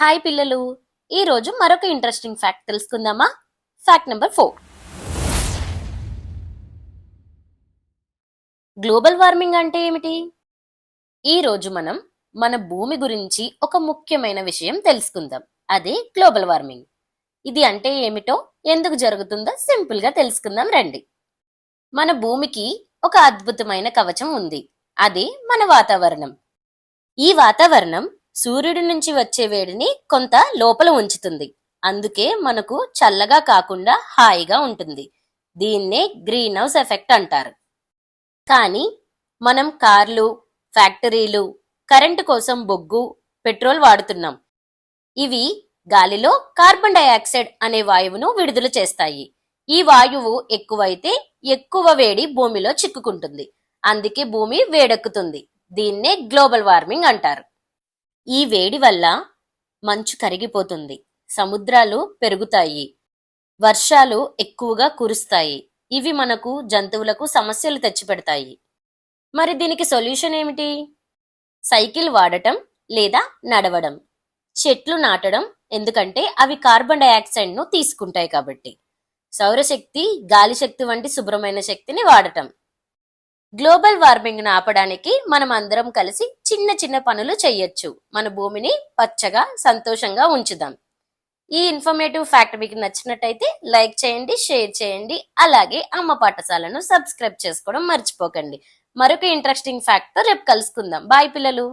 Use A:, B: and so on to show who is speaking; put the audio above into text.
A: Hi పిల్లలు. ఈ రోజు మరొక ఇంట్రెస్టింగ్ ఫ్యాక్ట్ తెలుసుకుందామా? Fact number four global warming అంటే ఏమిటి? ఈ రోజు మనం మన భూమి గురించి ఒక ముఖ్యమైన విషయం తెలుసుకుందాం. అదే గ్లోబల్ వార్మింగ్ ఇది అంటే ఏమిటో ఎందుకు జరుగుతుందో సింపుల్గా తెలుసుకుందాం రండి. మన భూమికి ఒక అద్భుతమైన కవచం ఉంది. అది మన వాతావరణం. ఈ వాతావరణం సూర్యుడి నుంచి వచ్చే వేడిని కొంత లోపల ఉంచుతుంది. అందుకే మనకు చల్లగా కాకుండా హాయిగా ఉంటుంది. దీన్నే గ్రీన్ హౌస్ ఎఫెక్ట్ అంటారు. కానీ మనం కార్లు ఫ్యాక్టరీలు కరెంటు కోసం బొగ్గు పెట్రోల్ వాడుతున్నాం. ఇవి గాలిలో కార్బన్ డైఆక్సైడ్ అనే వాయువును విడుదల చేస్తాయి. ఈ వాయువు ఎక్కువైతే ఎక్కువ వేడి భూమిలో చిక్కుకుంటుంది. అందుకే భూమి వేడెక్కుతుంది. దీన్నే గ్లోబల్ వార్మింగ్ అంటారు. ఈ వేడి వల్ల మంచు కరిగిపోతుంది. సముద్రాలు పెరుగుతాయి. వర్షాలు ఎక్కువగా కురుస్తాయి. ఇవి మనకు జంతువులకు సమస్యలు తెచ్చిపెడతాయి. మరి దీనికి సొల్యూషన్ ఏమిటి? సైకిల్ వాడటం లేదా నడవడం? చెట్లు నాటడం ఎందుకంటే అవి కార్బన్ డైఆక్సైడ్ను తీసుకుంటాయి కాబట్టి. సౌరశక్తి గాలి శక్తి వంటి శుభ్రమైన శక్తిని వాడటం. గ్లోబల్ వార్మింగ్ను ఆపడానికి మనం అందరం కలిసి చిన్న చిన్న పనులు చేయొచ్చు. మన భూమిని పచ్చగా సంతోషంగా ఉంచుదాం. ఈ ఇన్ఫర్మేటివ్ ఫ్యాక్ట్ మీకు నచ్చినట్టయితే లైక్ చేయండి షేర్ చేయండి. అలాగే అమ్మ పాఠశాలను సబ్స్క్రైబ్ చేసుకోవడం మర్చిపోకండి. మరొక ఇంట్రెస్టింగ్ ఫ్యాక్ట్తో రేపు కలుసుకుందాం. బాయ్ పిల్లలు!